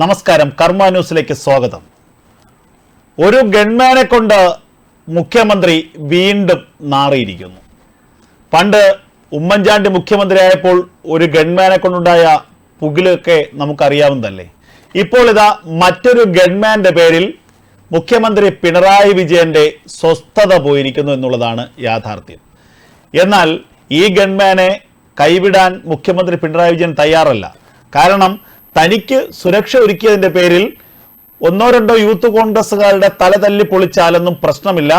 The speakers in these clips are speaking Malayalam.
നമസ്കാരം കർമ്മ ന്യൂസിലേക്ക് സ്വാഗതം. ഒരു ഗൺമാനെ കൊണ്ട് മുഖ്യമന്ത്രി വീണ്ടും നാറിയിരിക്കുന്നു. പണ്ട് ഉമ്മൻചാണ്ടി മുഖ്യമന്ത്രിയായപ്പോൾ ഒരു ഗൺമാനെ കൊണ്ടുണ്ടായ പുകിലൊക്കെ നമുക്കറിയാവുന്നതല്ലേ? ഇപ്പോൾ ഇതാ മറ്റൊരു ഗൺമാന്റെ പേരിൽ മുഖ്യമന്ത്രി പിണറായി വിജയന്റെ സ്വസ്ഥത പോയിരിക്കുന്നു എന്നുള്ളതാണ് യാഥാർത്ഥ്യം. എന്നാൽ ഈ ഗൺമാനെ കൈവിടാൻ മുഖ്യമന്ത്രി പിണറായി വിജയൻ തയ്യാറല്ല. കാരണം തനിക്ക് സുരക്ഷ ഒരുക്കിയതിന്റെ പേരിൽ ഒന്നോ രണ്ടോ യൂത്ത് കോൺഗ്രസ്സുകാരുടെ തല തല്ലി പൊളിച്ചാലൊന്നും പ്രശ്നമില്ല.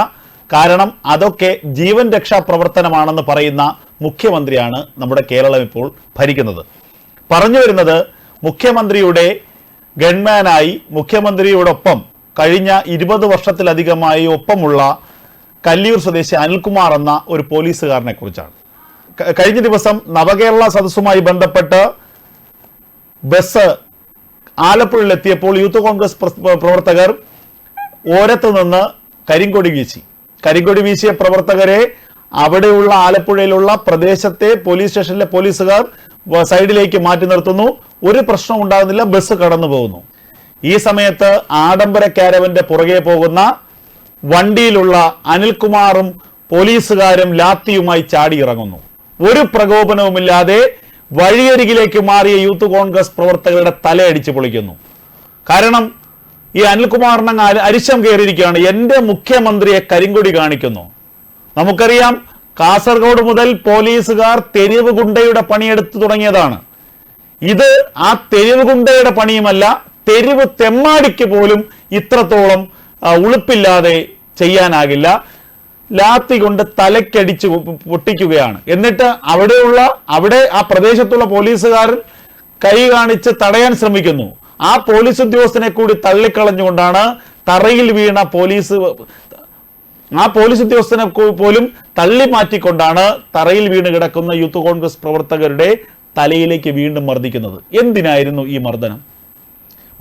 കാരണം അതൊക്കെ ജീവൻ രക്ഷാ പ്രവർത്തനമാണെന്ന് പറയുന്ന മുഖ്യമന്ത്രിയാണ് നമ്മുടെ കേരളം ഇപ്പോൾ ഭരിക്കുന്നത്. പറഞ്ഞു വരുന്നത് മുഖ്യമന്ത്രിയുടെ ഗൺമാനായി മുഖ്യമന്ത്രിയോടൊപ്പം കഴിഞ്ഞ ഇരുപത് വർഷത്തിലധികമായി ഒപ്പമുള്ള കല്ലിയൂർ സ്വദേശി അനിൽകുമാർ എന്ന ഒരു പോലീസുകാരനെ കുറിച്ചാണ്. കഴിഞ്ഞ ദിവസം നവകേരള സദസ്സുമായി ബന്ധപ്പെട്ട് ബസ് ആലപ്പുഴയിലെത്തിയപ്പോൾ യൂത്ത് കോൺഗ്രസ് പ്രവർത്തകർ ഓരത്ത് നിന്ന് കരിങ്കൊടി വീശി. കരിങ്കൊടി വീശിയ പ്രവർത്തകരെ അവിടെയുള്ള ആലപ്പുഴയിലുള്ള പ്രദേശത്തെ പോലീസ് സ്റ്റേഷനിലെ പോലീസുകാർ സൈഡിലേക്ക് മാറ്റി നിർത്തുന്നു. ഒരു പ്രശ്നം ഉണ്ടാകുന്നില്ല. ബസ് കടന്നു പോകുന്നു. ഈ സമയത്ത് ആഡംബര കാരവന്റെ പുറകെ പോകുന്ന വണ്ടിയിലുള്ള അനിൽകുമാറും പോലീസുകാരും ലാത്തിയുമായി ചാടി ഇറങ്ങുന്നു ഒരു പ്രകോപനവുമില്ലാതെ വഴിയരികിലേക്ക് മാറിയ യൂത്ത് കോൺഗ്രസ് പ്രവർത്തകരുടെ തലയടിച്ച് പൊളിക്കുന്നു. കാരണം ഈ അനിൽകുമാറിന് അരിശം കയറിയിരിക്കുകയാണ്. എന്റെ മുഖ്യമന്ത്രിയെ കരിങ്കൊടി കാണിക്കുന്നു. നമുക്കറിയാം കാസർഗോഡ് മുതൽ പോലീസുകാർ തെരുവ് ഗുണ്ടയുടെ പണിയെടുത്തു തുടങ്ങിയതാണ്. ഇത് ആ തെരുവ് ഗുണ്ടയുടെ പണിയുമല്ല തെരുവ് തെമ്മാടിക്ക് പോലും ഇത്രത്തോളം ഉളുപ്പില്ലാതെ ചെയ്യാനാകില്ല. ലാത്തി കൊണ്ട് തലക്കടിച്ച് പൊട്ടിക്കുകയാണ്. എന്നിട്ട് അവിടെയുള്ള അവിടെ ആ പ്രദേശത്തുള്ള പോലീസുകാരൻ കൈ കാണിച്ച് തടയാൻ ശ്രമിക്കുന്നു. ആ പോലീസ് ഉദ്യോഗസ്ഥനെ കൂടി തള്ളിക്കളഞ്ഞുകൊണ്ടാണ് തറയിൽ വീണ പോലീസ് ആ പോലീസ് ഉദ്യോഗസ്ഥനെ പോലും തള്ളി മാറ്റിക്കൊണ്ടാണ് തറയിൽ വീണ് കിടക്കുന്ന യൂത്ത് കോൺഗ്രസ് പ്രവർത്തകരുടെ തലയിലേക്ക് വീണ്ടും മർദ്ദിക്കുന്നത്. എന്തിനായിരുന്നു ഈ മർദ്ദനം?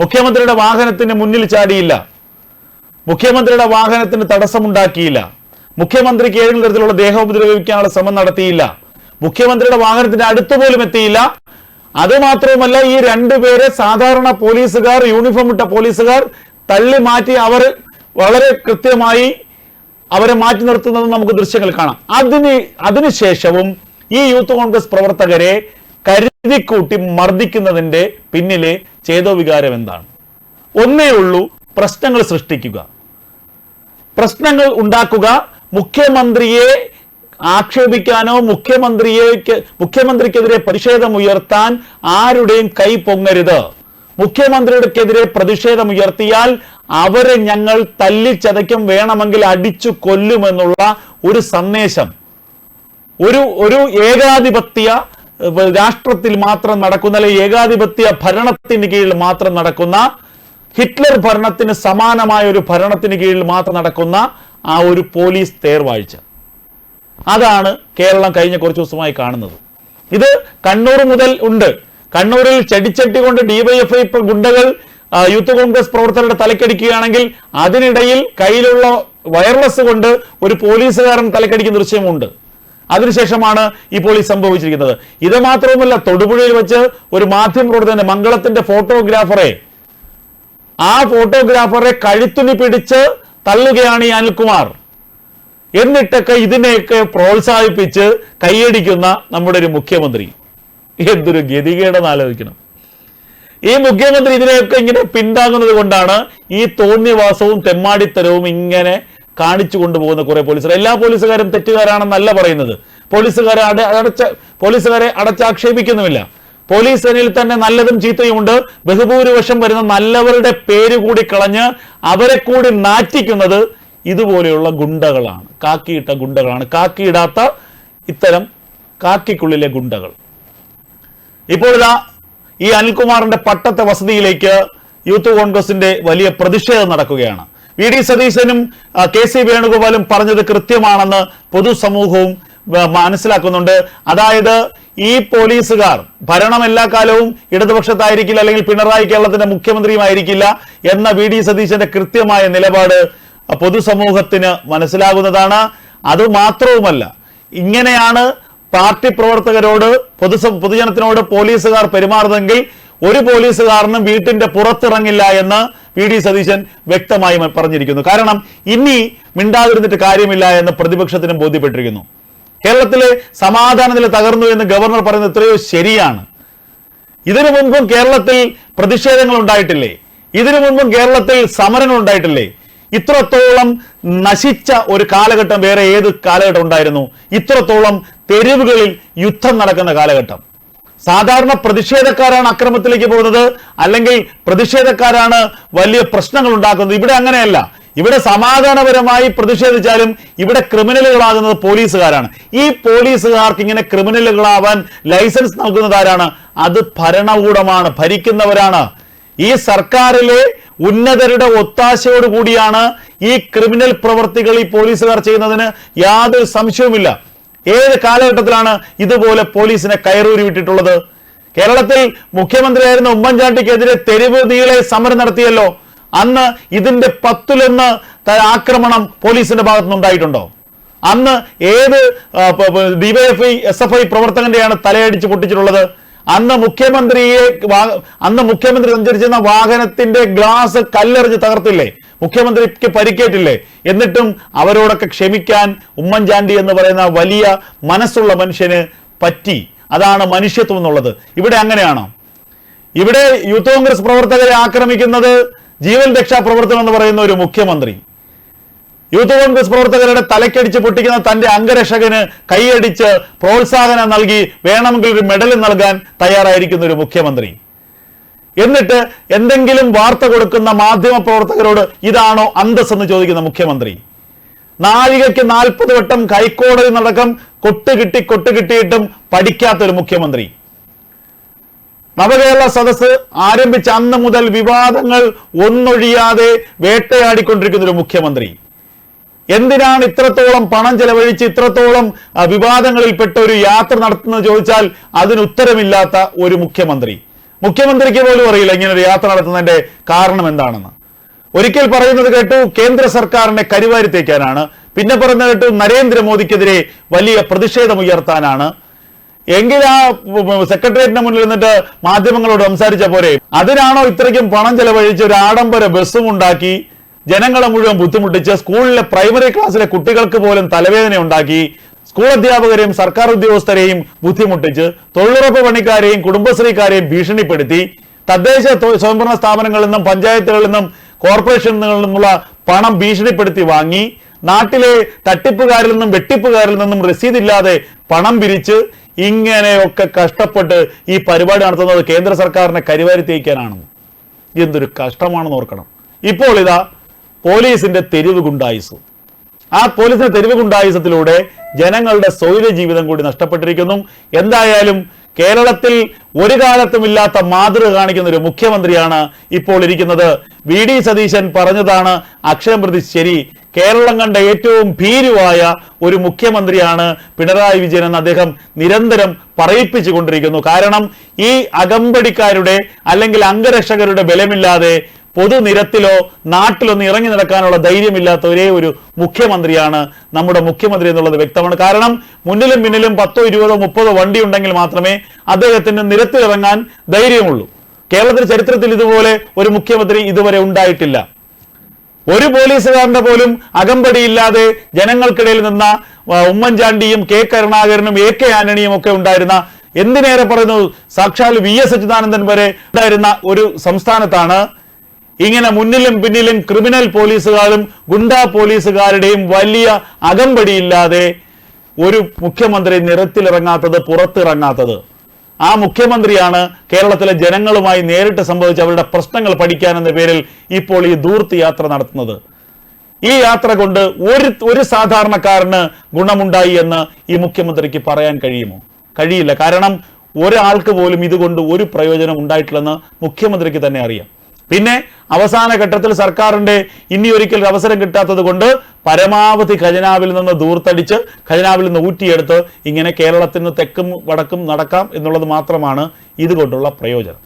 മുഖ്യമന്ത്രിയുടെ വാഹനത്തിന് മുന്നിൽ ചാടിയില്ല. മുഖ്യമന്ത്രിയുടെ വാഹനത്തിന് തടസ്സമുണ്ടാക്കിയില്ല. മുഖ്യമന്ത്രിക്ക് ഏതെങ്കിലും തരത്തിലുള്ള ദേഹോപദ്രവിക്കാനുള്ള ശ്രമം നടത്തിയില്ല. മുഖ്യമന്ത്രിയുടെ വാഹനത്തിന്റെ അടുത്ത് പോലും എത്തിയില്ല. അത് മാത്രവുമല്ല ഈ രണ്ടുപേരെ സാധാരണ പോലീസുകാർ യൂണിഫോം ഇട്ട പോലീസുകാർ തള്ളി മാറ്റി അവർ വളരെ കൃത്യമായി അവരെ മാറ്റി നിർത്തുന്നത് നമുക്ക് ദൃശ്യങ്ങൾ കാണാം. അതിന് അതിനുശേഷവും ഈ യൂത്ത് കോൺഗ്രസ് പ്രവർത്തകരെ കരുതിക്കൂട്ടി മർദ്ദിക്കുന്നതിന്റെ പിന്നിലെ ചേതോ വികാരം എന്താണ്? ഒന്നേ ഉള്ളൂ പ്രശ്നങ്ങൾ സൃഷ്ടിക്കുക. പ്രശ്നങ്ങൾ ഉണ്ടാക്കുക മുഖ്യമന്ത്രിയെ ആക്ഷേപിക്കാനോ മുഖ്യമന്ത്രിയെ മുഖ്യമന്ത്രിക്കെതിരെ പ്രതിഷേധം ഉയർത്താൻ ആരുടെയും കൈ പൊങ്ങരുത്. മുഖ്യമന്ത്രിക്കെതിരെ പ്രതിഷേധം ഉയർത്തിയാൽ അവരെ ഞങ്ങൾ തല്ലിച്ചതയ്ക്കും വേണമെങ്കിൽ അടിച്ചു കൊല്ലുമെന്നുള്ള ഒരു സന്ദേശം. ഒരു ഒരു ഏകാധിപത്യ രാഷ്ട്രത്തിൽ മാത്രം നടക്കുന്ന അല്ലെങ്കിൽ ഏകാധിപത്യ ഭരണത്തിന് കീഴിൽ മാത്രം നടക്കുന്ന ഹിറ്റ്ലർ ഭരണത്തിന് സമാനമായ ഒരു ഭരണത്തിന് കീഴിൽ മാത്രം നടക്കുന്ന ആ ഒരു പോലീസ് തേർവാഴ്ച. അതാണ് കേരളം കഴിഞ്ഞ കുറച്ച് ദിവസമായി കാണുന്നത്. ഇത് കണ്ണൂർ മുതൽ ഉണ്ട്. കണ്ണൂരിൽ ചെടിച്ചട്ടി കൊണ്ട് ഡിവൈഎഫ്ഐ ഗുണ്ടകൾ യൂത്ത് കോൺഗ്രസ് പ്രവർത്തകരുടെ തലക്കടിക്കുകയാണെങ്കിൽ അതിനിടയിൽ കയ്യിലുള്ള വയർലെസ് കൊണ്ട് ഒരു പോലീസുകാരൻ തലക്കടിക്കുന്ന ദൃശ്യമുണ്ട്. അതിനുശേഷമാണ് ഇപ്പോൾ ഈ സംഭവിച്ചിരിക്കുന്നത്. ഇത് മാത്രവുമല്ല തൊടുപുഴയിൽ വെച്ച് ഒരു മാധ്യമ പ്രവർത്തകന്റെ മംഗളത്തിന്റെ ഫോട്ടോഗ്രാഫറെ ആ ഫോട്ടോഗ്രാഫറെ കഴുത്തിന് പിടിച്ച് തള്ളുകയാണ് ഈ അനിൽകുമാർ. എന്നിട്ടൊക്കെ ഇതിനെയൊക്കെ പ്രോത്സാഹിപ്പിച്ച് കൈയടിക്കുന്ന നമ്മുടെ ഒരു മുഖ്യമന്ത്രി. എന്തൊരു ഗതികേടെന്ന് ആലോചിക്കണം. ഈ മുഖ്യമന്ത്രി ഇതിനെയൊക്കെ ഇങ്ങനെ പിന്താങ്ങുന്നത് കൊണ്ടാണ് ഈ തോന്നിയവാസവും തെമ്മാടിത്തരവും ഇങ്ങനെ കാണിച്ചു കൊണ്ടുപോകുന്ന കുറെ പോലീസുകാർ. എല്ലാ പോലീസുകാരും തെറ്റുകാരാണെന്നല്ല പറയുന്നത്. പോലീസുകാരെ അട അടച്ച പോലീസുകാരെ അടച്ചാക്ഷേപിക്കുന്നുമില്ല. പോലീസ് സേനയിൽ തന്നെ നല്ലതും ചീത്തയുമുണ്ട് ബഹുഭൂരിപക്ഷം വരുന്ന നല്ലവരുടെ പേര് കൂടി കളഞ്ഞ് അവരെ കൂടി നാറ്റിക്കുന്നത് ഇതുപോലെയുള്ള ഗുണ്ടകളാണ്. കാക്കിയിട്ട ഗുണ്ടകളാണ്. കാക്കിയിടാത്ത ഇത്തരം കാക്കിക്കുള്ളിലെ ഗുണ്ടകൾ. ഇപ്പോഴിതാ ഈ അനിൽകുമാറിന്റെ പട്ടത്തെ വസതിയിലേക്ക് യൂത്ത് കോൺഗ്രസിന്റെ വലിയ പ്രതിഷേധം നടക്കുകയാണ്. വി ഡി സതീശനും കെ സി വേണുഗോപാലും പറഞ്ഞത് കൃത്യമാണെന്ന് പൊതുസമൂഹവും മനസ്സിലാക്കുന്നുണ്ട്. അതായത് ഈ പോലീസുകാർ ഭരണം എല്ലാ കാലവും ഇടതുപക്ഷത്തായിരിക്കില്ല അല്ലെങ്കിൽ പിണറായി കേരളത്തിന്റെ മുഖ്യമന്ത്രിയുമായിരിക്കില്ല എന്ന വി ഡി സതീശന്റെ കൃത്യമായ നിലപാട് പൊതുസമൂഹത്തിന് മനസ്സിലാകുന്നതാണ്. അത് മാത്രവുമല്ല ഇങ്ങനെയാണ് പാർട്ടി പ്രവർത്തകരോട് പൊതു പൊതുജനത്തിനോട് പോലീസുകാർ പെരുമാറുന്നതെങ്കിൽ ഒരു പോലീസുകാരനും വീട്ടിന്റെ പുറത്തിറങ്ങില്ല എന്ന് വി ഡി സതീശൻ വ്യക്തമായി പറഞ്ഞിരിക്കുന്നു. കാരണം ഇനി മിണ്ടാതിരുന്നിട്ട് കാര്യമില്ല എന്ന് പ്രതിപക്ഷത്തിനും ബോധ്യപ്പെട്ടിരിക്കുന്നു. കേരളത്തിലെ സമാധാന നില തകർന്നു എന്ന് ഗവർണർ പറയുന്നത് എത്രയോ ശരിയാണ്. ഇതിനു മുൻപും കേരളത്തിൽ പ്രതിഷേധങ്ങൾ ഉണ്ടായിട്ടില്ലേ? ഇതിനു മുൻപും കേരളത്തിൽ സമരങ്ങൾ ഉണ്ടായിട്ടില്ലേ? ഇത്രത്തോളം നശിച്ച ഒരു കാലഘട്ടം വേറെ ഏത് കാലഘട്ടം ഉണ്ടായിരുന്നു? ഇത്രത്തോളം തെരുവുകളിൽ യുദ്ധം നടക്കുന്ന കാലഘട്ടം. സാധാരണ പ്രതിഷേധക്കാരാണ് അക്രമത്തിലേക്ക് പോകുന്നത് അല്ലെങ്കിൽ പ്രതിഷേധക്കാരാണ് വലിയ പ്രശ്നങ്ങൾ ഉണ്ടാക്കുന്നത്. ഇവിടെ അങ്ങനെയല്ല. ഇവിടെ സമാധാനപരമായി പ്രതിഷേധിച്ചാലും ഇവിടെ ക്രിമിനലുകളാകുന്നത് പോലീസുകാരാണ്. ഈ പോലീസുകാർക്ക് ഇങ്ങനെ ക്രിമിനലുകളാവാൻ ലൈസൻസ് നൽകുന്നത് ആരാണ് അത് ഭരണകൂടമാണ് ഭരിക്കുന്നവരാണ്. ഈ സർക്കാരിലെ ഉന്നതരുടെ ഒത്താശയോട് കൂടിയാണ് ഈ ക്രിമിനൽ പ്രവർത്തികൾ ഈ പോലീസുകാർ ചെയ്യുന്നതിന് യാതൊരു സംശയവുമില്ല. ഏത് കാലഘട്ടത്തിലാണ് ഇതുപോലെ പോലീസിനെ കയറൂരി വിട്ടിട്ടുള്ളത്? കേരളത്തിൽ മുഖ്യമന്ത്രിയായിരുന്ന ഉമ്മൻചാണ്ടിക്കെതിരെ തെരുവ് നീളെ സമരം നടത്തിയല്ലോ. അന്ന് ഇതിന്റെ പത്തിലൊന്ന് ആക്രമണം പോലീസിന്റെ ഭാഗത്തുനിന്ന് ഉണ്ടായിട്ടുണ്ടോ അന്ന് ഏത് ഡിവൈഎഫ്ഐ എസ് എഫ് ഐ പ്രവർത്തകന്റെയാണ് തലയടിച്ച് പൊട്ടിച്ചിട്ടുള്ളത്? അന്ന് മുഖ്യമന്ത്രിയെ അന്ന് മുഖ്യമന്ത്രി സഞ്ചരിച്ചിരുന്ന വാഹനത്തിന്റെ ഗ്ലാസ് കല്ലെറിഞ്ഞ് തകർത്തില്ലേ? മുഖ്യമന്ത്രിക്ക് പരിക്കേറ്റില്ലേ? എന്നിട്ടും അവരോടൊക്കെ ക്ഷമിക്കാൻ ഉമ്മൻചാണ്ടി എന്ന് പറയുന്ന വലിയ മനസ്സുള്ള മനുഷ്യന് പറ്റി. അതാണ് മനുഷ്യത്വം എന്നുള്ളത്. ഇവിടെ അങ്ങനെയാണോ? ഇവിടെ യൂത്ത് കോൺഗ്രസ് പ്രവർത്തകരെ ആക്രമിക്കുന്നത് ജീവൻ രക്ഷാ പ്രവർത്തനം എന്ന് പറയുന്ന ഒരു മുഖ്യമന്ത്രി. യൂത്ത് കോൺഗ്രസ് പ്രവർത്തകരുടെ തലക്കടിച്ച് പൊട്ടിക്കുന്ന തന്റെ അംഗരക്ഷകന് കൈയടിച്ച് പ്രോത്സാഹനം നൽകി വേണമെങ്കിൽ ഒരു മെഡൽ നൽകാൻ തയ്യാറായിരിക്കുന്ന ഒരു മുഖ്യമന്ത്രി. എന്നിട്ട് എന്തെങ്കിലും വാർത്ത കൊടുക്കുന്ന മാധ്യമ പ്രവർത്തകരോട് ഇതാണോ അന്തസ് എന്ന് ചോദിക്കുന്ന മുഖ്യമന്ത്രി. നാഴികയ്ക്ക് നാൽപ്പത് വട്ടം കൈക്കോടതി നടക്കം കൊട്ടുകിട്ടി കൊട്ടുകിട്ടിയിട്ടും പഠിക്കാത്ത ഒരു മുഖ്യമന്ത്രി. നവകേരള സദസ് ആരംഭിച്ച അന്ന് മുതൽ വിവാദങ്ങൾ ഒന്നൊഴിയാതെ വേട്ടയാടിക്കൊണ്ടിരിക്കുന്ന ഒരു മുഖ്യമന്ത്രി. എന്തിനാണ് ഇത്രത്തോളം പണം ചെലവഴിച്ച് ഇത്രത്തോളം വിവാദങ്ങളിൽപ്പെട്ട ഒരു യാത്ര നടത്തുന്നത് ചോദിച്ചാൽ അതിന് ഉത്തരമില്ലാത്ത ഒരു മുഖ്യമന്ത്രി. മുഖ്യമന്ത്രിക്ക് പോലും അറിയില്ല ഇങ്ങനെ ഒരു യാത്ര നടത്തുന്നതിന്റെ കാരണം എന്താണെന്ന്. ഒരിക്കൽ പറയുന്നത് കേട്ടു കേന്ദ്ര സർക്കാരിനെ കരിവാരി തേക്കാനാണ്. പിന്നെ പറയുന്നത് കേട്ടു നരേന്ദ്രമോദിക്കെതിരെ വലിയ പ്രതിഷേധം ഉയർത്താനാണ് എങ്കിൽ ആ സെക്രട്ടേറിയറ്റിന് മുന്നിൽ നിന്നിട്ട് മാധ്യമങ്ങളോട് സംസാരിച്ച പോരെ. അതിനാണോ ഇത്രയ്ക്കും പണം ചെലവഴിച്ച് ഒരു ആഡംബര ബസ്സും ഉണ്ടാക്കി ജനങ്ങളെ മുഴുവൻ ബുദ്ധിമുട്ടിച്ച് സ്കൂളിലെ പ്രൈമറി ക്ലാസ്സിലെ കുട്ടികൾക്ക് പോലും തലവേദന ഉണ്ടാക്കി സ്കൂൾ അധ്യാപകരെയും സർക്കാർ ഉദ്യോഗസ്ഥരെയും ബുദ്ധിമുട്ടിച്ച് തൊഴിലുറപ്പ് പണിക്കാരെയും കുടുംബശ്രീക്കാരെയും ഭീഷണിപ്പെടുത്തി തദ്ദേശ സ്വയംഭരണ സ്ഥാപനങ്ങളിൽ നിന്നും പഞ്ചായത്തുകളിൽ നിന്നും കോർപ്പറേഷനുകളിൽ നിന്നുള്ള പണം ഭീഷണിപ്പെടുത്തി വാങ്ങി നാട്ടിലെ തട്ടിപ്പുകാരിൽ നിന്നും വെട്ടിപ്പുകാരിൽ നിന്നും രസീതില്ലാതെ പണം പിരിച്ച് ഇങ്ങനെയൊക്കെ കഷ്ടപ്പെട്ട് ഈ പരിപാടി നടത്തുന്നത് കേന്ദ്ര സർക്കാരിനെ കരിവാരി തേക്കാനാണ്. എന്തൊരു കഷ്ടമാണെന്ന് ഓർക്കണം. ഇപ്പോൾ ഇതാ പോലീസിന്റെ തെരുവ് ഗുണ്ടായുസ് ആ പോലീസിന്റെ തെരുവ് ഗുണ്ടായുസത്തിലൂടെ ജനങ്ങളുടെ സ്വൈര ജീവിതം കൂടി നഷ്ടപ്പെട്ടിരിക്കുന്നു. എന്തായാലും കേരളത്തിൽ ഒരു കാലത്തും ഇല്ലാത്ത മാതൃക കാണിക്കുന്ന ഒരു മുഖ്യമന്ത്രിയാണ് ഇപ്പോൾ ഇരിക്കുന്നത്. വി. ഡി. സതീശൻ പറഞ്ഞതാണ് അക്ഷരം പ്രതി ശരി കേരളം കണ്ട ഏറ്റവും ഭീരുവായ ഒരു മുഖ്യമന്ത്രിയാണ് പിണറായി വിജയൻ എന്ന് അദ്ദേഹം നിരന്തരം പറയിപ്പിച്ചു കൊണ്ടിരിക്കുന്നു കാരണം ഈ അകമ്പടിക്കാരുടെ അല്ലെങ്കിൽ അംഗരക്ഷകരുടെ ബലമില്ലാതെ പൊതുനിരത്തിലോ നാട്ടിലൊന്ന് ഇറങ്ങി നടക്കാനുള്ള ധൈര്യമില്ലാത്ത ഒരേ ഒരു മുഖ്യമന്ത്രിയാണ് നമ്മുടെ മുഖ്യമന്ത്രി എന്നുള്ളത് വ്യക്തമാണ്. കാരണം മുന്നിലും പിന്നിലും പത്തോ ഇരുപതോ മുപ്പതോ വണ്ടി ഉണ്ടെങ്കിൽ മാത്രമേ അദ്ദേഹത്തിന് നിരത്തിലിറങ്ങാൻ ധൈര്യമുള്ളൂ. കേരളത്തിന്റെ ചരിത്രത്തിൽ ഇതുപോലെ ഒരു മുഖ്യമന്ത്രി ഇതുവരെ ഉണ്ടായിട്ടില്ല. ഒരു പോലും അകമ്പടിയില്ലാതെ ജനങ്ങൾക്കിടയിൽ നിന്ന ഉമ്മൻചാണ്ടിയും കെ കരുണാകരനും എ കെ ആന്റണിയും ഒക്കെ ഉണ്ടായിരുന്ന എന്തിനേറെ പറയുന്നു സാക്ഷാൽ വി എസ് അച്യുതാനന്ദൻ വരെ ഉണ്ടായിരുന്ന ഒരു സംസ്ഥാനത്താണ്. ഇങ്ങനെ മുന്നിലും പിന്നിലും ക്രിമിനൽ പോലീസുകാരും ഗുണ്ടാ പോലീസുകാരുടെയും വലിയ അകമ്പടിയില്ലാതെ ഒരു മുഖ്യമന്ത്രി നിരത്തിലിറങ്ങാത്തത് പുറത്തിറങ്ങാത്തത്. ആ മുഖ്യമന്ത്രിയാണ് കേരളത്തിലെ ജനങ്ങളുമായി നേരിട്ട് സംഭവിച്ച അവരുടെ പ്രശ്നങ്ങൾ പഠിക്കാൻ എന്ന പേരിൽ ഇപ്പോൾ ഈ ദൂർത്ത് യാത്ര നടത്തുന്നത്. ഈ യാത്ര കൊണ്ട് ഒരു ഒരു സാധാരണക്കാരന് ഗുണമുണ്ടായി എന്ന് ഈ മുഖ്യമന്ത്രിക്ക് പറയാൻ കഴിയുമോ? കഴിയില്ല. കാരണം ഒരാൾക്ക് പോലും ഇതുകൊണ്ട് ഒരു പ്രയോജനം ഉണ്ടായിട്ടില്ലെന്ന് മുഖ്യമന്ത്രിക്ക് തന്നെ അറിയാം. പിന്നെ അവസാന ഘട്ടത്തിൽ സർക്കാരിന്റെ ഇനി ഒരിക്കൽ അവസരം കിട്ടാത്തത് കൊണ്ട് പരമാവധി ഖജനാവിൽ നിന്ന് ദൂർത്തടിച്ച് ഖജനാവിൽ നിന്ന് ഊറ്റിയെടുത്ത് ഇങ്ങനെ കേരളത്തിന് തെക്കും വടക്കും നടക്കാം എന്നുള്ളത് മാത്രമാണ് ഇതുകൊണ്ടുള്ള പ്രയോജനം.